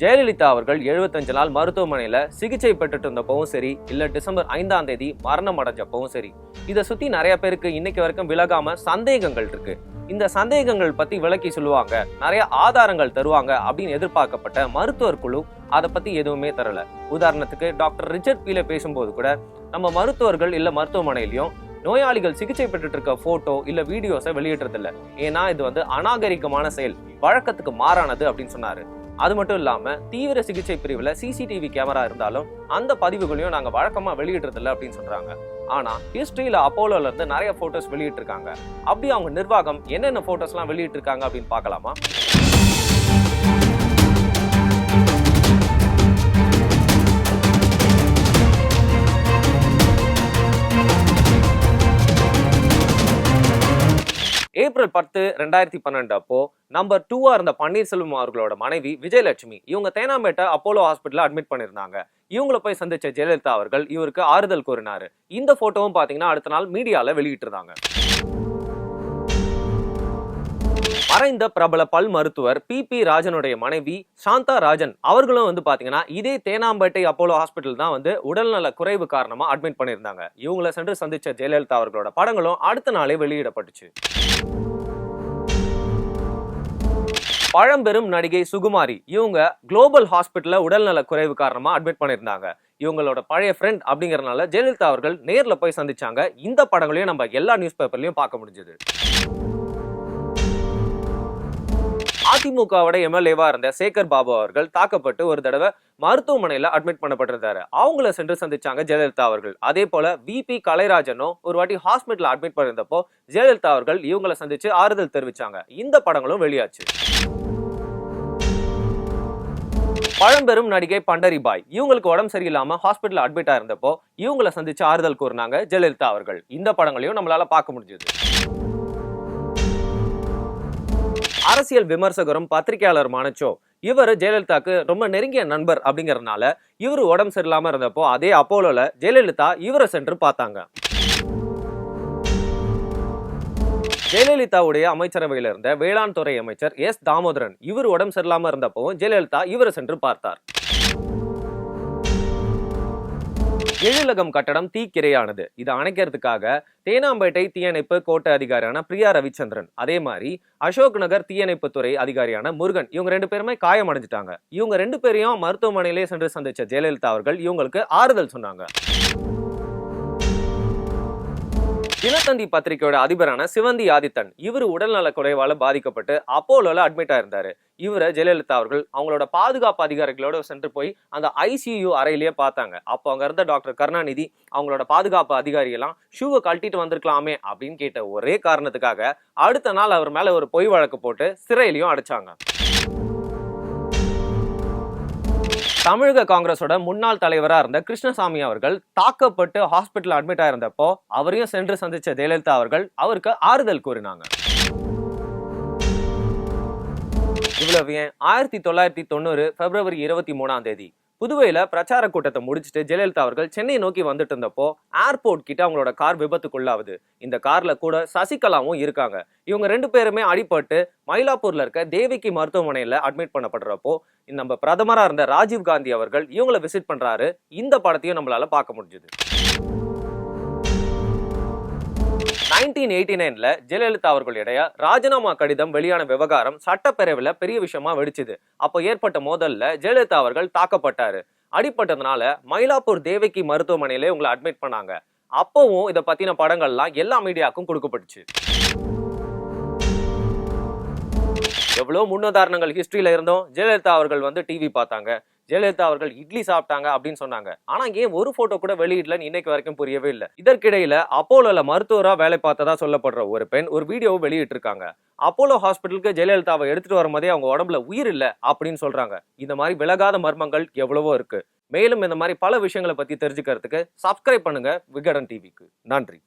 ஜெயலலிதா அவர்கள் 75 நாள் மருத்துவமனையில் சிகிச்சை பெற்றுட்டு இருந்தப்பவும் சரி இல்லை டிசம்பர் ஐந்தாம் தேதி மரணம் அடைஞ்சப்பவும் சரி. இதை சுற்றி நிறைய பேருக்கு இன்னைக்கு வரைக்கும் விலகாம சந்தேகங்கள் இருக்கு. இந்த சந்தேகங்கள் பத்தி விளக்கி சொல்லுவாங்க நிறைய ஆதாரங்கள் தருவாங்க அப்படின்னு எதிர்பார்க்கப்பட்ட மருத்துவர் குழு அதை பத்தி எதுவுமே தரல. உதாரணத்துக்கு டாக்டர் ரிச்சர்ட் பீல பேசும்போது கூட நம்ம மருத்துவர்கள் இல்ல மருத்துவமனையிலையும் நோயாளிகள் சிகிச்சை பெற்றுட்டு இருக்க போட்டோ இல்ல வீடியோஸை வெளியிடுறதில்ல. ஏன்னா இது வந்து அநாகரிகமான செயல் வழக்கத்துக்கு மாறானது அப்படின்னு சொன்னாரு. அது மட்டும் இல்லாமல் தீவிர சிகிச்சை பிரிவுல சிசிடிவி கேமரா இருந்தாலும் அந்த பதிவுகளையும் நாங்க வழக்கமா வெளியிடுறதில்ல அப்படின்னு சொல்றாங்க. ஆனா ஹிஸ்ட்ரியில் அப்போலோல இருந்து நிறைய ஃபோட்டோஸ் வெளியிட்டிருக்காங்க. அப்படி அவங்க நிர்வாகம் என்னென்ன ஃபோட்டோஸ்லாம் வெளியிட்டிருக்காங்க அப்படின்னு பார்க்கலாமா? ஏப்ரல் பத்து ரெண்டாயிரத்தி பன்னெண்டு. அப்போ நம்பர் டூவா இருந்த பன்னீர்செல்வம் அவர்களோட மனைவி விஜயலட்சுமி இவங்க தேனாம்பேட்டை அப்போலோ ஹாஸ்பிட்டல்ல அட்மிட் பண்ணிருந்தாங்க. இவங்கள போய் சந்திச்ச ஜெயலலிதா அவர்கள் இவருக்கு ஆறுதல் கூறினாரு. இந்த போட்டோவும் பாத்தீங்கன்னா அடுத்த நாள் மீடியால வெளியிட்டிருந்தாங்க. மறைந்த பிரபல பல் மருத்துவர் பி. பி. ராஜனுடைய மனைவி சாந்தா ராஜன் அவர்களும் வந்து பாத்தீங்கன்னா இதே தேனாம்பேட்டை அப்போலோ ஹாஸ்பிட்டல் தான் வந்து உடல்நல குறைவு காரணமா அட்மிட் பண்ணியிருந்தாங்க இவங்கள சென்று சந்திச்ச ஜெயலலிதா அவர்களோட படங்களும் அடுத்த நாளே வெளியிடப்பட்டுச்சு. பழம்பெரும் நடிகை சுகுமாரி. இவங்க குளோபல் ஹாஸ்பிட்டலில் உடல்நல குறைவு காரணமா அட்மிட் பண்ணியிருந்தாங்க. இவங்களோட பழைய ஃப்ரெண்ட் அப்படிங்கறதுனால ஜெயலலிதா அவர்கள் நேர்ல போய் சந்திச்சாங்க. இந்த படங்களையும் நம்ம எல்லா நியூஸ் பேப்பர்லயும் பார்க்க முடிஞ்சது. அதிமுகவோட எம்எல்ஏவா இருந்த சேகர் பாபு அவர்கள் தாக்கப்பட்டு ஒரு தடவை மருத்துவமனையில அட்மிட் பண்ணப்பட்டிருந்தாரு. அவங்கள சென்று சந்திச்சாங்க ஜெயலலிதா அவர்கள். அதே போல விபி கலைராஜனும் ஒரு வாட்டி ஹாஸ்பிட்டல் அட்மிட் பண்ணிருந்தப்போ ஜெயலலிதா அவர்கள் இவங்கள சந்திச்சு ஆறுதல் தெரிவிச்சாங்க. இந்த படங்களும் வெளியாச்சு. பழம்பெரும் நடிகை பண்டரிபாய். இவங்களுக்கு உடம்பு சரியில்லாம ஹாஸ்பிட்டல் அட்மிட் ஆயிருந்தப்போ இவங்கள சந்திச்சு ஆறுதல் கூறினாங்க ஜெயலலிதா அவர்கள். இந்த படங்களையும் நம்மளால பார்க்க முடிஞ்சது. அரசியல் விமர்சகரும் பத்திரிகையாளருமான சோ இவர் ஜெயலலிதாக்கு ரொம்ப நெருங்கிய நண்பர் அப்படிங்கறதுனால இவர் உடம்பு சரியில்லாம இருந்தப்போ அதே அப்போலோல ஜெயலலிதா இவரை சென்று பார்த்தாங்க. ஜெயலலிதாவுடைய அமைச்சரவையில இருந்த வேளாண் துறை அமைச்சர் எஸ் தாமோதரன் இவர் உடம்பு சரியில்லாம இருந்தப்போ ஜெயலலிதா இவரை சென்று பார்த்தார். எழிலகம் கட்டடம் தீக்கிரையானது இதை அணைக்கிறதுக்காக தேனாம்பேட்டை தீயணைப்பு கோட்டை அதிகாரியான பிரியா ரவிச்சந்திரன் அதே மாதிரி அசோக் நகர் தீயணைப்பு துறை அதிகாரியான முருகன் இவங்க ரெண்டு பேருமே காயம் அடைஞ்சிட்டாங்க. இவங்க ரெண்டு பேரையும் மருத்துவமனையிலே சென்று சந்திச்ச ஜெயலலிதா அவர்கள் இவங்களுக்கு ஆறுதல் சொன்னாங்க. தினத்தந்தி பத்திரிகையோட அதிபரான சிவந்தி ஆதித்தன் இவர் உடல்நல குறைவால பாதிக்கப்பட்டு அப்போலோல அட்மிட் ஆயிருந்தாரு. இவரை ஜெயலலிதா அவர்கள் அவங்களோட பாதுகாப்பு அதிகாரிகளோட சென்று போய் அந்த ஐசியு அறையிலேயே பார்த்தாங்க. அப்போ அங்க இருந்த டாக்டர் கருணாநிதி அவங்களோட பாதுகாப்பு அதிகாரி எல்லாம் ஷூவை கழட்டிட்டு வந்திருக்கலாமே அப்படின்னு கேட்ட ஒரே காரணத்துக்காக அடுத்த நாள் அவர் மேல ஒரு பொய் வழக்கு போட்டு சிறையிலையும் அடைச்சாங்க. தமிழக காங்கிரஸோட முன்னாள் தலைவராக இருந்த கிருஷ்ணசாமி அவர்கள் தாக்கப்பட்டு ஹாஸ்பிட்டல் அட்மிட் ஆயிருந்தப்போ அவரையும் சென்று சந்திச்ச ஜெயலலிதா அவர்கள் அவருக்கு ஆறுதல் கூறினாங்க. இவ்வளவு ஏன்? ஆயிரத்தி தொள்ளாயிரத்தி தொண்ணூறு பிப்ரவரி இருபத்தி மூணாம் தேதி. புதுவையில் பிரச்சார கூட்டத்தை முடிச்சுட்டு ஜெயலலிதா அவர்கள் சென்னை நோக்கி வந்துட்டு இருந்தப்போ ஏர்போர்ட் கிட்ட அவங்களோட கார் விபத்துக்குள்ளாகுது இந்த கார்ல கூட சசிகலாவும் இருக்காங்க. இவங்க ரெண்டு பேருமே அடிபட்டு மயிலாப்பூர்ல இருக்க தேவிக்கு மருத்துவமனையில் அட்மிட் பண்ணப்படுறப்போ நம்ம பிரதமராக இருந்த ராஜீவ் காந்தி அவர்கள் இவங்களை விசிட் பண்றாரு. இந்த படத்தையும் நம்மளால பார்க்க முடிஞ்சது. நைன்டீன் எயிட்டி நைன்ல ஜெயலலிதா அவர்களுடைய ராஜினாமா கடிதம் வெளியான விவகாரம் சட்டப்பேரவையில பெரிய விஷயமா வெடிச்சுது. அப்போ ஏற்பட்ட மோதல்ல ஜெயலலிதா அவர்கள் தாக்கப்பட்டாரு. அடிப்பட்டதுனால மயிலாப்பூர் தேவகி மருத்துவமனையில உங்களை அட்மிட் பண்ணாங்க. அப்பவும் இதை பத்தின படங்கள்லாம் எல்லா மீடியாவுக்கும் கொடுக்கப்பட்டுச்சு. எவ்வளவு முன்னுதாரணங்கள் ஹிஸ்டரியில இருந்தோம். ஜெயலலிதா அவர்கள் வந்து டிவி பார்த்தாங்க. ஜெயலலிதா அவர்கள் இட்லி சாப்பிட்டாங்க அப்படின்னு சொன்னாங்க. ஆனா ஏன் ஒரு போட்டோ கூட வெளியிடலன்னு இன்னைக்கு வரைக்கும் புரியவே இல்லை. இதற்கிடையில அப்போலோல மருத்துவரா வேலை பார்த்ததா சொல்லப்படுற ஒரு பெண் ஒரு வீடியோவை வெளியிட்டு இருக்காங்க அப்போலோ ஹாஸ்பிட்டலுக்கு ஜெயலலிதாவை எடுத்துட்டு வரும்போதே அவங்க உடம்புல உயிர் இல்லை அப்படின்னு சொல்றாங்க. இந்த மாதிரி விலகாத மர்மங்கள் எவ்வளவோ இருக்கு. மேலும் இந்த மாதிரி பல விஷயங்களை பத்தி தெரிஞ்சுக்கிறதுக்கு சப்ஸ்கிரைப் பண்ணுங்க விகடன் டிவிக்கு நன்றி.